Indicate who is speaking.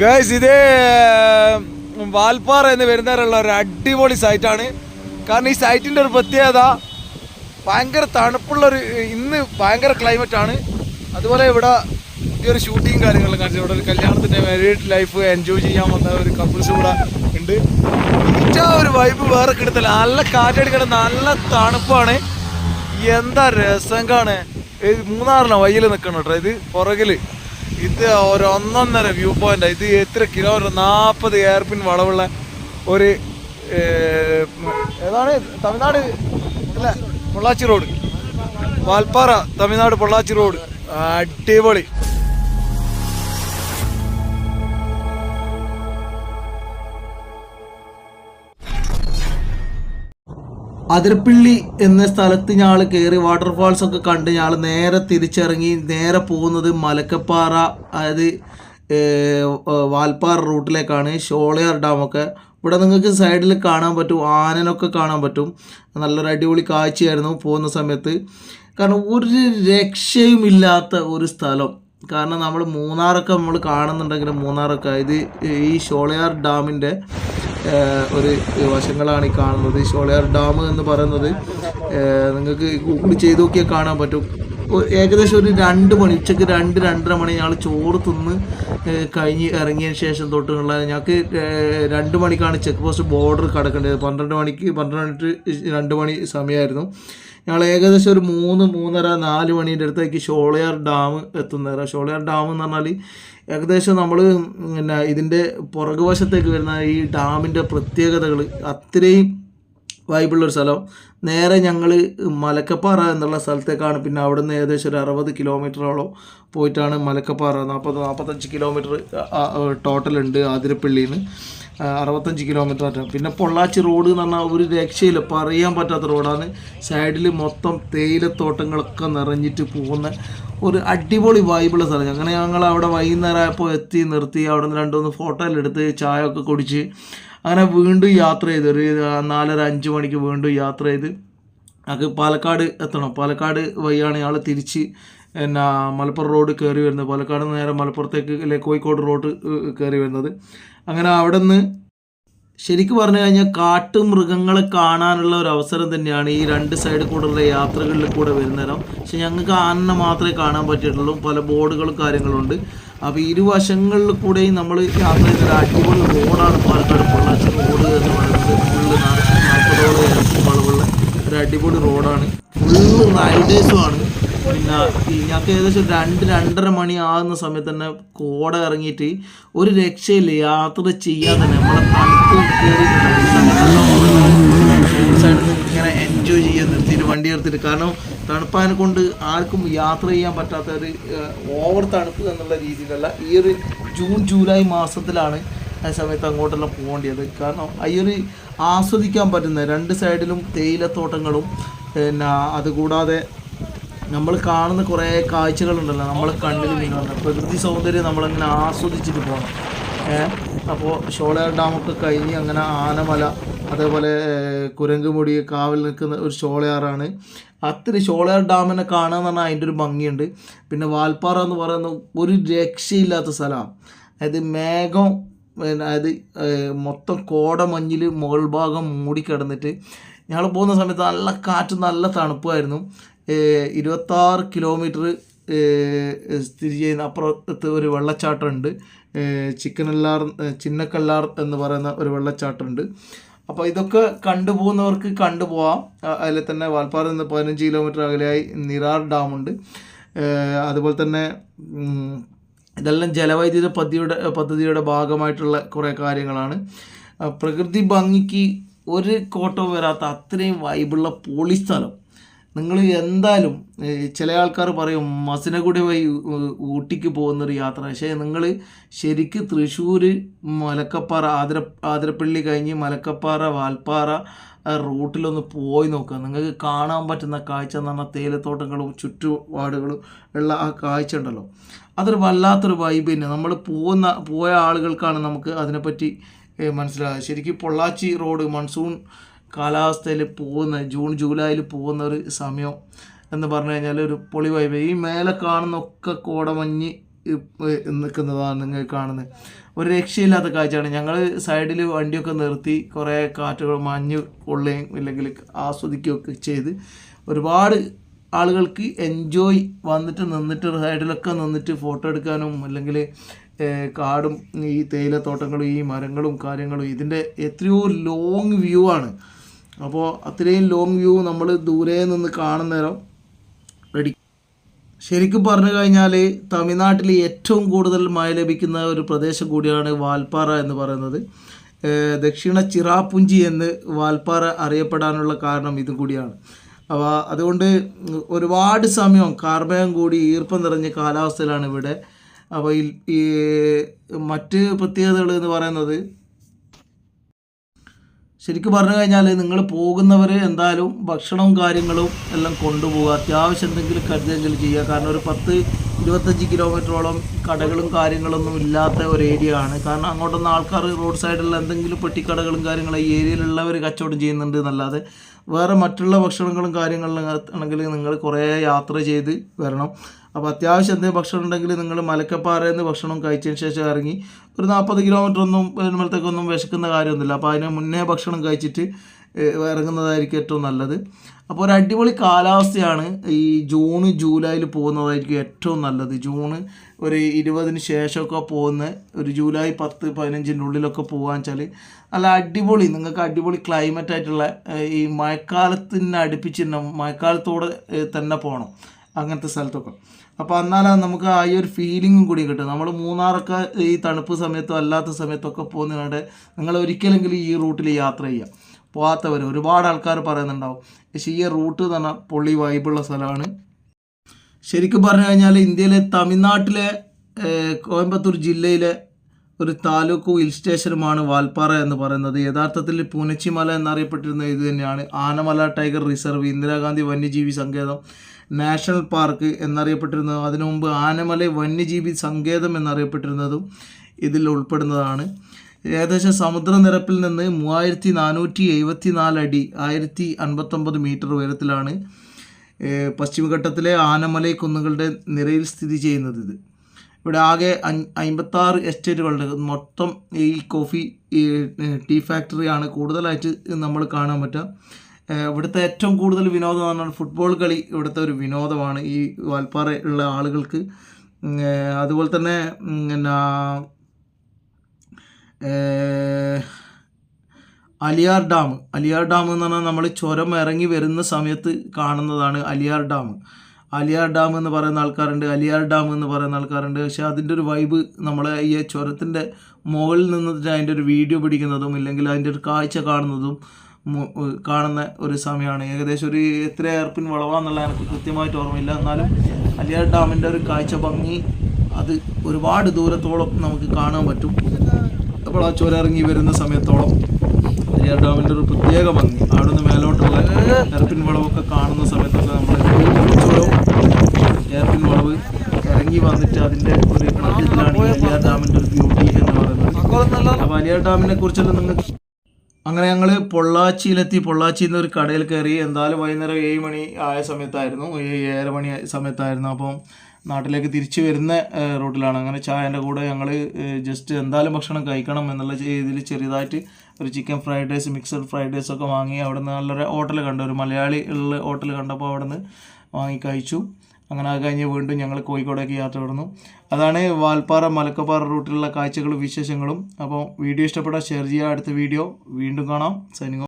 Speaker 1: Guys ഇത് വാൽപ്പാറ എന്ന് വരുന്നവരുള്ള ഒരു അടിപൊളി സൈറ്റാണ് കാരണം ഈ സൈറ്റിന്റെ ഒരു പ്രത്യേകത ഭയങ്കര തണുപ്പുള്ളൊരു ഇന്ന് ഭയങ്കര ക്ലൈമറ്റ് ആണ്. അതുപോലെ ഇവിടെ പുതിയൊരു ഷൂട്ടിങ് കാര്യങ്ങളും കാണിച്ചു. ഇവിടെ ഒരു കല്യാണത്തിന്റെ മാരീഡ് ലൈഫ് എൻജോയ് ചെയ്യാൻ വന്ന ഒരു കപ്പിൾസ് ഇവിടെ ഉണ്ട്. ഏറ്റവും ഒരു വൈബ് വേറെ കിട്ടത്തില്ല. നല്ല കാറ്റടിക്കണം നല്ല തണുപ്പാണ്. എന്താ രസം കാണേ മൂന്നാറിനാണ് വയ്യിൽ നിൽക്കണം കേട്ടോ ഇത് പുറകിൽ. ഇത് ഒരു ഒന്നൊന്നര വ്യൂ പോയിന്റ് ഇത് എത്ര കിലോമീറ്റർ നാൽപ്പത് എയർപിൻ വളവുള്ള ഒരു ഏതാണ്? തമിഴ്നാട് അല്ല പൊള്ളാച്ചി റോഡ് വാൽപ്പാറ തമിഴ്നാട് പൊള്ളാച്ചി റോഡ് അടിപൊളി.
Speaker 2: അതിരപ്പിള്ളി എന്ന സ്ഥലത്ത് ഞങ്ങൾ കയറി വാട്ടർഫാൾസ് ഒക്കെ കണ്ട് ഞങ്ങൾ നേരെ തിരിച്ചിറങ്ങി നേരെ പോകുന്നത് മലക്കപ്പാറ അതായത് വാൽപ്പാറ റൂട്ടിലേക്കാണ് ഷോളയാർ ഡാമൊക്കെ ഇവിടെ നിങ്ങൾക്ക് സൈഡിൽ കാണാൻ പറ്റും ആനനൊക്കെ കാണാൻ പറ്റും. നല്ലൊരു അടിപൊളി കാഴ്ചയായിരുന്നു പോകുന്ന സമയത്ത്. കാരണം ഒരു രക്ഷയും ഇല്ലാത്ത ഒരു സ്ഥലം. കാരണം നമ്മൾ മൂന്നാറൊക്കെ നമ്മൾ കാണുന്നുണ്ടെങ്കിലും മൂന്നാറൊക്കെ ഇത് ഈ ഷോളയാർ ഡാമിന്റെ ഒരു വശങ്ങളാണ് ഈ കാണുന്നത്. ഷോളയാർ ഡാം എന്ന് പറയുന്നത് നിങ്ങൾക്ക് ഗൂഗിൾ ചെയ്ത് നോക്കിയാൽ കാണാൻ പറ്റും. ഏകദേശം ഒരു രണ്ട് മണി ഉച്ചയ്ക്ക് രണ്ട് രണ്ടര മണി ഞങ്ങൾ ചോറ് തിന്ന് കഴിഞ്ഞ് ഇറങ്ങിയതിന് ശേഷം തൊട്ടുള്ള ഞങ്ങൾക്ക് രണ്ട് മണിക്കാണ് ചെക്ക് പോസ്റ്റ് ബോർഡർ കടക്കേണ്ടത്. പന്ത്രണ്ട് മണിക്ക് പന്ത്രണ്ട് രണ്ട് മണി സമയമായിരുന്നു. ഞങ്ങൾ ഏകദേശം ഒരു മൂന്ന് മൂന്നര നാല് മണീന്റെ അടുത്തേക്ക് ഷോളയാർ ഡാം എത്തുന്നേരം. ഷോളയാർ ഡാം എന്ന് പറഞ്ഞാൽ ഏകദേശം നമ്മൾ പിന്നെ ഇതിന്റെ പുറകുവശത്തേക്ക് വരുന്ന ഈ ഡാമിന്റെ പ്രത്യേകതകൾ അത്രയും വായ്പുള്ളൊരു സ്ഥലം. നേരെ ഞങ്ങൾ മലക്കപ്പാറ എന്നുള്ള സ്ഥലത്തേക്കാണ്. പിന്നെ അവിടെ നിന്ന് ഏകദേശം ഒരു അറുപത് കിലോമീറ്ററോളം പോയിട്ടാണ് മലക്കപ്പാറ. നാൽപ്പത് നാൽപ്പത്തഞ്ച് കിലോമീറ്റർ ടോട്ടൽ ഉണ്ട് ആതിരപ്പള്ളിയിൽ നിന്ന് അറുപത്തഞ്ച് കിലോമീറ്റർ ആറ്റം. പിന്നെ പൊള്ളാച്ചി റോഡ് എന്ന് പറഞ്ഞാൽ ഒരു രക്ഷയില്ല. പറയാൻ പറ്റാത്ത റോഡാണ്. സൈഡിൽ മൊത്തം തേയിലത്തോട്ടങ്ങളൊക്കെ നിറഞ്ഞിട്ട് പോകുന്ന ഒരു അടിപൊളി വൈബുള്ള സ്ഥലം. അങ്ങനെ ഞങ്ങൾ അവിടെ വൈകുന്നേരം ആയപ്പോൾ എത്തി നിർത്തി. അവിടെ നിന്ന് രണ്ടുമൂന്ന് ഫോട്ടോ ഫോട്ടോയിലെടുത്ത് ചായ ഒക്കെ കുടിച്ച് അങ്ങനെ വീണ്ടും യാത്ര ചെയ്ത് ഒരു നാലര അഞ്ച് മണിക്ക് വീണ്ടും യാത്ര ചെയ്ത് ഞങ്ങൾക്ക് പാലക്കാട് എത്തണം. പാലക്കാട് വഴിയാണ് ഞങ്ങൾ തിരിച്ച് എന്നാ മലപ്പുറം റോഡ് കയറി വരുന്നത്. പാലക്കാട് നിന്ന് നേരെ മലപ്പുറത്തേക്ക് അല്ലെ കോഴിക്കോട് റോഡ് കയറി വരുന്നത്. അങ്ങനെ അവിടെ നിന്ന് ശരിക്കും പറഞ്ഞു കഴിഞ്ഞാൽ കാട്ടു മൃഗങ്ങളെ കാണാനുള്ള ഒരു അവസരം തന്നെയാണ് ഈ രണ്ട് സൈഡിൽ കൂടെയുള്ള യാത്രകളിൽ കൂടെ വരുന്നേരം. പക്ഷെ ഞങ്ങൾക്ക് ആനനെ മാത്രമേ കാണാൻ പറ്റിയിട്ടുള്ളൂ. പല ബോർഡുകളും കാര്യങ്ങളും ഉണ്ട്. അപ്പോൾ ഇരുവശങ്ങളിൽ കൂടെയും നമ്മൾ യാത്ര ചെയ്ത അടിപൊളി റോഡാണ് പാലക്കാട് പൊള്ളാച്ചി റോഡ് എന്ന് പറയുന്നത് ഫുള്ള് നാൽപ്പതോളം വളവുള്ള ഒരു അടിപൊളി റോഡാണ് ഫുള്ള് റൈഡേഴ്സുമാണ് പിന്നെ ഞങ്ങൾക്ക് ഏകദേശം രണ്ട് രണ്ടര മണി ആകുന്ന സമയത്ത് തന്നെ കോട ഇറങ്ങിയിട്ട് ഒരു രക്ഷയില്ല. യാത്ര ചെയ്യാൻ തന്നെ നമ്മളെ തണുപ്പ് കയറി സൈഡിൽ ഇങ്ങനെ എൻജോയ് ചെയ്യാൻ നിർത്തിയിട്ട് വണ്ടി എടുത്തിട്ട് കാരണം തണുപ്പാനെ കൊണ്ട് ആർക്കും യാത്ര ചെയ്യാൻ പറ്റാത്ത ഒരു ഓവർ തണുപ്പ് എന്നുള്ള രീതിയിലല്ല. ഈ ഒരു ജൂൺ ജൂലൈ മാസത്തിലാണ് ആ സമയത്ത് അങ്ങോട്ടെല്ലാം പോകേണ്ടത് കാരണം ഈ ഒരു ആസ്വദിക്കാൻ പറ്റുന്ന രണ്ട് സൈഡിലും തേയിലത്തോട്ടങ്ങളും പിന്നെ അതുകൂടാതെ നമ്മൾ കാണുന്ന കുറേ കാഴ്ചകളുണ്ടല്ലോ. നമ്മൾ കണ്ണിൽ നീങ്ങുന്ന പ്രകൃതി സൗന്ദര്യം നമ്മളങ്ങനെ ആസ്വദിച്ചിട്ട് പോകണം ഏഹ് അപ്പോൾ ഷോളയാർ ഡാമൊക്കെ കഴിഞ്ഞ് അങ്ങനെ ആനമല അതേപോലെ കുരങ്കുമുടി കാവൽ നിൽക്കുന്ന ഒരു ഷോളയാറാണ് അത്ര ഷോളയാർ ഡാമിനെ കാണുക എന്ന് പറഞ്ഞാൽ അതിന്റെ ഒരു ഭംഗിയുണ്ട്. പിന്നെ വാൽപ്പാറ എന്ന് പറയുന്ന ഒരു രക്ഷയില്ലാത്ത സ്ഥലമാണ്. അതായത് മേഘം അതായത് മൊത്തം കോടമഞ്ഞിൽ മുകൾ ഭാഗം മൂടിക്കിടന്നിട്ട് ഞങ്ങൾ പോകുന്ന സമയത്ത് നല്ല കാറ്റ് നല്ല തണുപ്പായിരുന്നു. ഇരുപത്താറ് കിലോമീറ്റർ സ്ഥിതി ചെയ്യുന്ന അപ്പുറത്ത് ഒരു വെള്ളച്ചാട്ടമുണ്ട്. ചിക്കനല്ലാർ ചിന്നക്കല്ലാർ എന്ന് പറയുന്ന ഒരു വെള്ളച്ചാട്ടമുണ്ട്. അപ്പോൾ ഇതൊക്കെ കണ്ടുപോകുന്നവർക്ക് കണ്ടുപോകാം അതിൽ തന്നെ വാൽപ്പാറ നിന്ന് പതിനഞ്ച് കിലോമീറ്റർ അകലെയായി നിറാർ ഡാമുണ്ട് അതുപോലെ തന്നെ ഇതെല്ലാം ജലവൈദ്യുത പദ്ധതിയുടെ പദ്ധതിയുടെ ഭാഗമായിട്ടുള്ള കുറേ കാര്യങ്ങളാണ്. പ്രകൃതി ഭംഗിക്ക് ഒരു കോട്ടവും വരാത്ത അത്രയും വൈബുള്ള പോളി സ്ഥലം നിങ്ങൾ എന്തായാലും ചില ആൾക്കാർ പറയും മസിനഗുഡി വഴി ഊട്ടിക്ക് പോകുന്നൊരു യാത്ര. പക്ഷേ നിങ്ങൾ ശരിക്ക് തൃശ്ശൂർ മലക്കപ്പാറ ആതിര ആതിരപ്പള്ളി കഴിഞ്ഞ് മലക്കപ്പാറ വാൽപ്പാറ റൂട്ടിലൊന്ന് പോയി നോക്കുക. നിങ്ങൾക്ക് കാണാൻ പറ്റുന്ന കാഴ്ച എന്ന് പറഞ്ഞാൽ തേയിലത്തോട്ടങ്ങളും ചുറ്റുപാടുകളും ഉള്ള ആ കാഴ്ച ഉണ്ടല്ലോ. അതൊരു വല്ലാത്തൊരു വൈബ് തന്നെ. നമ്മൾ പോകുന്ന പോയ ആളുകൾക്കാണ് നമുക്ക് അതിനെപ്പറ്റി മനസ്സിലാകുക ശരിക്കും പൊള്ളാച്ചി റോഡ് മൺസൂൺ കാലാവസ്ഥയിൽ പോകുന്ന ജൂൺ ജൂലൈയിൽ പോകുന്ന ഒരു സമയം എന്ന് പറഞ്ഞു കഴിഞ്ഞാൽ ഒരു പൊളി വൈബ് ഈ മേലെ കാണുന്ന ഒക്കെ കോടമഞ്ഞ് നിൽക്കുന്നതാണ് നിങ്ങൾ കാണുന്നത്. ഒരു രക്ഷയില്ലാത്ത കാഴ്ചയാണ്. ഞങ്ങൾ സൈഡിൽ വണ്ടിയൊക്കെ നിർത്തി കുറേ കാറ്റുകൾ മഞ്ഞ് കൊള്ളുകയും ഇല്ലെങ്കിൽ ആസ്വദിക്കുകയൊക്കെ ചെയ്ത് ഒരുപാട് ആളുകൾക്ക് എൻജോയ് വന്നിട്ട് നിന്നിട്ട് സൈഡിലൊക്കെ നിന്നിട്ട് ഫോട്ടോ എടുക്കാനും അല്ലെങ്കിൽ കാടും ഈ തേയിലത്തോട്ടങ്ങളും ഈ മരങ്ങളും കാര്യങ്ങളും ഇതിന്റെ എത്രയോ ലോങ് വ്യൂ ആണ്. അപ്പോൾ അത്രയും ലോങ് വ്യൂ നമ്മൾ ദൂരെ നിന്ന് കാണുന്നേരം റെഡി ശരിക്കും പറഞ്ഞു കഴിഞ്ഞാൽ തമിഴ്നാട്ടിൽ ഏറ്റവും കൂടുതൽ മഴ ലഭിക്കുന്ന ഒരു പ്രദേശം കൂടിയാണ് വാൽപ്പാറ എന്ന് പറയുന്നത്. ദക്ഷിണ ചിറാപുഞ്ചി എന്ന് വാൽപ്പാറ അറിയപ്പെടാനുള്ള കാരണം ഇതും കൂടിയാണ്. അപ്പോൾ അതുകൊണ്ട് ഒരുപാട് സമയം കാർമേയം കൂടി ഈർപ്പം നിറഞ്ഞ കാലാവസ്ഥയിലാണ് ഇവിടെ. അപ്പോൾ ഈ മറ്റ് പ്രത്യേകതകൾ എന്ന് പറയുന്നത് ശരിക്കും പറഞ്ഞു കഴിഞ്ഞാൽ നിങ്ങൾ പോകുന്നവർ എന്തായാലും ഭക്ഷണവും കാര്യങ്ങളും എല്ലാം കൊണ്ടുപോകുക അത്യാവശ്യം എന്തെങ്കിലും കരുതെങ്കിലും ചെയ്യുക. കാരണം ഒരു പത്ത് ഇരുപത്തഞ്ച് കിലോമീറ്ററോളം കടകളും കാര്യങ്ങളൊന്നും ഇല്ലാത്ത ഒരു ഏരിയ ആണ്. കാരണം അങ്ങോട്ടൊന്നും ആൾക്കാർ റോഡ് സൈഡിലുള്ള എന്തെങ്കിലും പെട്ടിക്കടകളും കാര്യങ്ങളും ഈ ഏരിയയിലുള്ളവർ കച്ചവടം ചെയ്യുന്നുണ്ട് എന്നല്ലാതെ വേറെ മറ്റുള്ള ഭക്ഷണങ്ങളും കാര്യങ്ങളും ആണെങ്കിൽ നിങ്ങൾ കുറേ യാത്ര ചെയ്ത് വരണം. അപ്പോൾ അത്യാവശ്യം എന്തെങ്കിലും ഭക്ഷണം ഉണ്ടെങ്കിൽ നിങ്ങൾ മലക്കപ്പാറയിൽ നിന്ന് ഭക്ഷണം കഴിച്ചതിന് ശേഷം ഇറങ്ങി ഒരു നാൽപ്പത് കിലോമീറ്റർ ഒന്നും വരുമ്പോഴത്തേക്കൊന്നും വിശക്കുന്ന കാര്യമൊന്നുമില്ല. അപ്പോൾ അതിന് മുന്നേ ഭക്ഷണം കഴിച്ചിട്ട് ഇറങ്ങുന്നതായിരിക്കും ഏറ്റവും നല്ലത്. അപ്പോൾ ഒരു അടിപൊളി കാലാവസ്ഥയാണ് ഈ ജൂണ് ജൂലൈയിൽ പോകുന്നതായിരിക്കും ഏറ്റവും നല്ലത്. ജൂണ് ഒരു ഇരുപതിന് ശേഷമൊക്കെ പോകുന്ന ഒരു ജൂലൈ പത്ത് പതിനഞ്ചിന്റെ ഉള്ളിലൊക്കെ പോകാന്ന് വെച്ചാൽ നല്ല അടിപൊളി നിങ്ങൾക്ക് അടിപൊളി ക്ലൈമറ്റ് ആയിട്ടുള്ള ഈ മഴക്കാലത്തിന് അടുപ്പിച്ച് മഴക്കാലത്തോടെ തന്നെ പോകണം അങ്ങനത്തെ സ്ഥലത്തൊക്കെ. അപ്പോൾ എന്നാലാണ് നമുക്ക് ആ ഒരു ഫീലിങ്ങും കൂടി കിട്ടും. നമ്മൾ മൂന്നാറൊക്കെ ഈ തണുപ്പ് സമയത്തോ അല്ലാത്ത സമയത്തൊക്കെ പോകുന്നതിനാണ്ട് നിങ്ങൾ ഒരിക്കലെങ്കിലും ഈ റൂട്ടിൽ യാത്ര ചെയ്യുക പോകാത്തവർ ഒരുപാട് ആൾക്കാർ പറയുന്നുണ്ടാവും. പക്ഷേ ഈ റൂട്ട് തന്നെ പൊള്ളി വൈബുള്ള സ്ഥലമാണ്. ശരിക്കും പറഞ്ഞു കഴിഞ്ഞാൽ ഇന്ത്യയിലെ തമിഴ്നാട്ടിലെ കോയമ്പത്തൂർ ജില്ലയിലെ ഒരു താലൂക്ക് ഹിൽ സ്റ്റേഷനുമാണ് വാൽപ്പാറ എന്ന് പറയുന്നത്. യഥാർത്ഥത്തിൽ പൂനച്ചിമല എന്നറിയപ്പെട്ടിരുന്ന ഇത് തന്നെയാണ്. ആനമല ടൈഗർ റിസർവ് ഇന്ദിരാഗാന്ധി വന്യജീവി സങ്കേതം നാഷണൽ പാർക്ക് എന്നറിയപ്പെട്ടിരുന്നത്. അതിനു മുമ്പ് ആനമല വന്യജീവി സങ്കേതം എന്നറിയപ്പെട്ടിരുന്നതും ഇതിൽ ഉൾപ്പെടുന്നതാണ്. ഏകദേശം സമുദ്രനിരപ്പിൽ നിന്ന് മൂവായിരത്തി നാനൂറ്റി എഴുപത്തി നാല് അടി ആയിരത്തി അൻപത്തൊമ്പത് മീറ്റർ ഉയരത്തിലാണ് പശ്ചിമഘട്ടത്തിലെ ആനമലൈ കുന്നുകളുടെ നിരയിൽ സ്ഥിതി ചെയ്യുന്നത് ഇത്. ഇവിടെ ആകെ അമ്പത്താറ് എസ്റ്റേറ്റുകളുണ്ട്. മൊത്തം ഈ കോഫി ടീ ഫാക്ടറിയാണ് കൂടുതലായിട്ട് നമ്മൾ കാണാൻ പറ്റുക. ഇവിടുത്തെ ഏറ്റവും കൂടുതൽ വിനോദം എന്ന് പറഞ്ഞാൽ ഫുട്ബോൾ കളി ഇവിടുത്തെ ഒരു വിനോദമാണ് ഈ വാൽപ്പാറ ഉള്ള ആളുകൾക്ക്. അതുപോലെ തന്നെ പിന്നെ അലിയാർ ഡാം. അലിയാർ ഡാം എന്ന് പറഞ്ഞാൽ നമ്മൾ ചുരം ഇറങ്ങി വരുന്ന സമയത്ത് കാണുന്നതാണ് അലിയാർ ഡാം. അലിയാർ ഡാം എന്ന് പറയുന്ന ആൾക്കാരുണ്ട് അലിയാർ ഡാം എന്ന് പറയുന്ന ആൾക്കാരുണ്ട്. പക്ഷേ അതിന്റെ ഒരു വൈബ് നമ്മളെ ഈ ചുരത്തിന്റെ മുകളിൽ നിന്നിട്ട് അതിന്റെ ഒരു വീഡിയോ പിടിക്കുന്നതും ഇല്ലെങ്കിൽ അതിന്റെ ഒരു കാഴ്ച കാണുന്നതും കാണുന്ന ഒരു സമയമാണ്. ഏകദേശം ഒരു എത്ര എയർപിൻ വളവാന്നുള്ള എനിക്ക് കൃത്യമായിട്ട് ഓർമ്മയില്ല. എന്നാലും അലിയാർ ഡാമിന്റെ ഒരു കാഴ്ച ഭംഗി അത് ഒരുപാട് ദൂരത്തോളം നമുക്ക് കാണാൻ പറ്റും. അപ്പോൾ ആ ചുരം ഇറങ്ങി വരുന്ന സമയത്തോളം പെരിയാർ ഡാമിന്റെ ഒരു പ്രത്യേക ഭംഗി. അവിടെ നിന്ന് മേലോട്ടുള്ള എയർപിൻ വളവൊക്കെ കാണുന്ന സമയത്തൊക്കെ നമ്മൾ എയർപിൻ വളവ് ഇറങ്ങി വന്നിട്ട് അതിന്റെ ഒരു മധ്യത്തിലാണ് ഈ അലിയാർ ഡാമിന്റെ ഒരു ബ്യൂട്ടി എന്ന് പറയുന്നത്. അലിയാർ ഡാമിനെ കുറിച്ചെല്ലാം നിങ്ങൾക്ക് അങ്ങനെ ഞങ്ങൾ പൊള്ളാച്ചിയിലെത്തി. പൊള്ളാച്ചിയിൽ നിന്ന് ഒരു കടയിൽ കയറി. എന്തായാലും വൈകുന്നേരം ഏഴ് മണി ആയ സമയത്തായിരുന്നു. ഏഴ് ഏഴര മണി ആയ സമയത്തായിരുന്നു. അപ്പം നാട്ടിലേക്ക് തിരിച്ചു വരുന്ന റൂട്ടിലാണ്. അങ്ങനെ ചായന്റെ കൂടെ ഞങ്ങൾ ജസ്റ്റ് എന്തായാലും ഭക്ഷണം കഴിക്കണം എന്നുള്ള രീതിയിൽ ചെറിയതായിട്ട് ഒരു chicken fried rice mixed fried rice ഒക്കെ വാങ്ങി അവിടെ നിന്ന് നല്ലൊരു ഹോട്ടൽ കണ്ടു. ഒരു മലയാളി ഉള്ള ഹോട്ടൽ കണ്ടപ്പോൾ അവിടെ നിന്ന് വാങ്ങി കഴിച്ചു. അങ്ങനെ അത് കഴിഞ്ഞ് വീണ്ടും ഞങ്ങൾ കോഴിക്കോടേക്ക് യാത്ര തുടർന്നു അതാണ് വാൽപ്പാറ മലക്കപ്പാറ റൂട്ടിലുള്ള കാഴ്ചകളും വിശേഷങ്ങളും. അപ്പോൾ വീഡിയോ ഇഷ്ടപ്പെട്ടാൽ ഷെയർ ചെയ്യുക. അടുത്ത വീഡിയോ വീണ്ടും കാണാം. സൈനിങ്